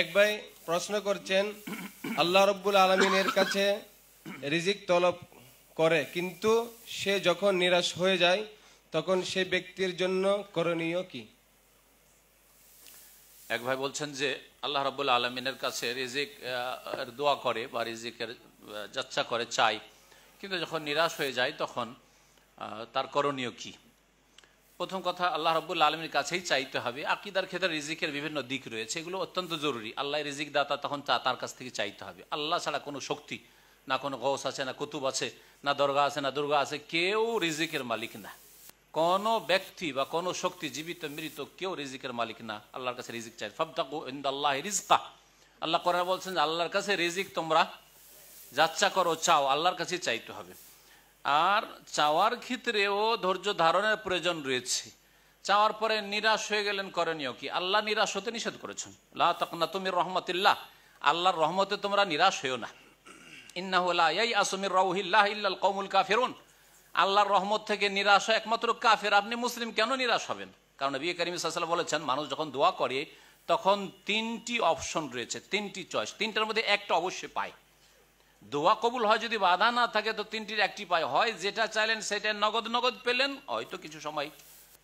এক ভাই প্রশ্ন করছেন, আল্লাহ রব্বুল আলমিনের কাছে রিজিক তলব করে, কিন্তু সে যখন নিরাশ হয়ে যায়, তখন সে ব্যক্তির জন্য করণীয় কি? এক ভাই বলছেন যে, আল্লাহ রাবুল আলমিনের কাছে রিজিক দোয়া করে বা রিজিকের যাচ্ছা করে, চাই। কিন্তু যখন নিরাশ হয়ে যায়, তখন তার করণীয় কি? প্রথম কথা, আল্লাহ রব্বুল আলমীর কাছেই চাইতে হবে। আকিদার ক্ষেত্রে রিজিকের বিভিন্ন দিক রয়েছে, এগুলো অত্যন্ত জরুরি। আল্লাহ রিজিক দাতা তখন তা- তার কাছ থেকে চাইতে হবে। আল্লাহ ছাড়া কোনো শক্তি, না কোনো গৌস আছে, না কুতুব আছে, না দরগা আছে, না দুর্গা আছে, কেউ রিজিকের মালিক না। কোনো ব্যক্তি বা কোনো শক্তি, জীবিত, মৃত, কেউ রিজিকের মালিক না। আল্লাহর কাছে রিজিক চাই। ফাবতাকু ইনদাল্লাহ রিজকা। আল্লাহ কোরআনে বলছেন আল্লাহর কাছে রিজিক তোমরা যাচ্ছা করো, চাও। আল্লাহর কাছে চাইতে হবে। আর চাওয়ার ক্ষেত্রেও ধৈর্য ধারণের প্রয়োজন রয়েছে। চাওয়ার পরে নিরাশ হয়ে গেলেন করণীয় কি? আল্লাহ নিরাশ হতে নিষেধ করেছেন। লা তাকনা তুমি রহমতিল্লাহ। আল্লাহর রহমতে তোমরা নিরাশ হয়েও না। আল্লাহর রহমত থেকে নিরাশ আপনি মুসলিম, কেন নিরাশ হবেন? কারণ বলেছেন, মানুষ যখন দোয়া করে, তখন তিনটি অপশন রয়েছে, তিনটি চয়েস। মধ্যে একটা অবশ্যই পায়। দোয়া কবুল হয় যদি বাধা না থাকে, তো তিনটির একটি পায়। হয় যেটা চাইলেন সেটা নগদ নগদ পেলেন, হয়তো কিছু সময়,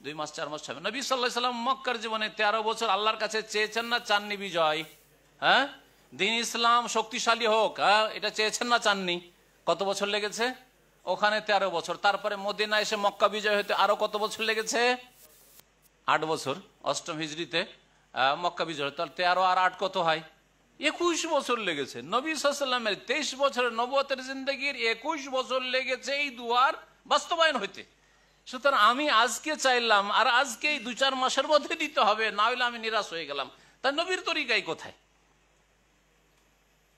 দুই মাস, চার মাস হবে নবী সাল্লাহ সাল্লাম মক্কার জীবনে তেরো বছর আল্লাহর কাছে চেয়েছেন না চাননি বিজয়। হ্যাঁ? দিন ইসলাম শক্তিশালী হোক হ্যাঁ এটা চেয়েছেন না চাননি। কত বছর লেগেছে? ওখানে তেরো বছর। তারপরে মদিনা এসে মক্কা বিজয় হতে আরও কত বছর লেগেছে? আট বছর, অষ্টম হিজড়িতে মক্কা বিজয় তাহলে তেরো আর আট কত হয়? একুশ বছর লেগেছে। নবী সাল্লামের তেইশ বছরের নবতের জিন্দগির একুশ বছর লেগেছে এই দুয়ার বাস্তবায়ন হইতে। সুতরাং আমি আজকে চাইলাম, আর আজকে দু চার মাসের মধ্যে দিতে হবে, না হলে আমি নিরাশ হয়ে গেলাম। তার নবীর তরিকাই কোথায়?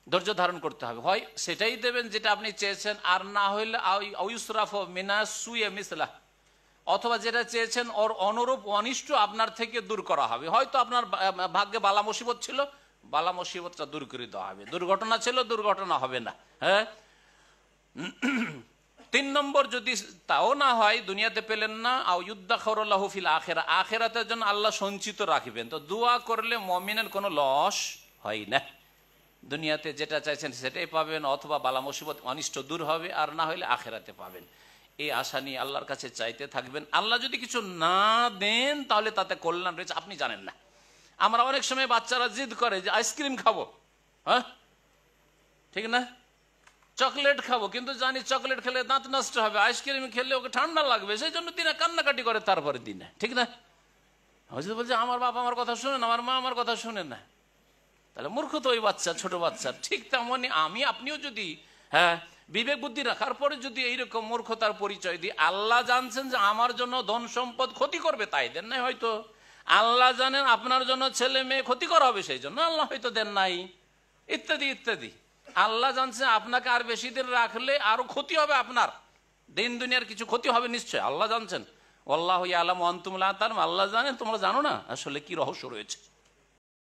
ধৈর্য ধারণ করতে হবে। হয় সেটাই দেবেন যেটা আপনি চেয়েছেন, আর না হইলে মিসলা। অথবা যেটা চেয়েছেন, ওর অনুরূপ অনিষ্ট আপনার থেকে দূর করা হবে। হয়তো আপনার ভাগ্যে বালা মুসিবত ছিল বালা মুসিবতটা দূর করে দেওয়া হবে। দুর্ঘটনা ছিল, দুর্ঘটনা হবে না। হ্যাঁ? তিন নম্বর যদি তাও না হয়, দুনিয়াতে পেলেন না, আও ইউদ্দা খরুল্লাহফিল আখেরা আখেরাতের জন্য আল্লাহ সঞ্চিত রাখবেন। তো দোয়া করলে মমিনের কোনো লস হয় না। দুনিয়াতে যেটা চাইছেন সেটাই পাবেন, অথবা বালা মুসিবত অনিষ্ট দূর হবে, আর না হলে আখেরাতে পাবেন। এই আশা নিয়ে আল্লাহর কাছে চাইতে থাকবেন। আল্লাহ যদি কিছু না দেন, তাহলে তাতে কল্যাণ রয়েছে। আপনি জানেন না। আমরা অনেক সময় বাচ্চারা জিদ করে যে আইসক্রিম খাব। হ্যাঁ? ঠিক না? চকলেট খাব, কিন্তু জানি চকলেট খেলে দাঁত নষ্ট হবে, আইসক্রিম খেলে ওকে ঠান্ডা লাগবে, সেই জন্য দিনে কান্নাকাটি করে তারপরে দিনে, ঠিক না? হয়তো বলছে, আমার বাবা আমার কথা শুনে না, আমার মা আমার কথা শুনে না। তাহলে মূর্খ তো ওই বাচ্চা, ছোট বাচ্চা। ঠিক তেমনই আমি, আপনিও যদি হ্যাঁ বিবেক বুদ্ধি রাখার পরে যদি এইরকম মূর্খতার পরিচয় দিই, আল্লাহ জানছেন যে আমার জন্য ধন সম্পদ ক্ষতি করবে, তাই দেন নাই হয়তো। আল্লাহ জানেন আপনার জন্য ছেলে মেয়ে ক্ষতিকর হবে সেই জন্য আল্লাহ হয়তো দেন নাই। ইত্যাদি ইত্যাদি। আল্লাহ জানছে আপনাকে আর বেশি দিন রাখলে আরও ক্ষতি হবে আপনার। দিন দুনিয়ার কিছু ক্ষতি হবে নিশ্চয়, আল্লাহ জানছেন। আল্লাহ আলম অন্তুমুল্লাহ আল্লাহ জানেন, তোমরা জানো না আসলে কি রহস্য রয়েছে।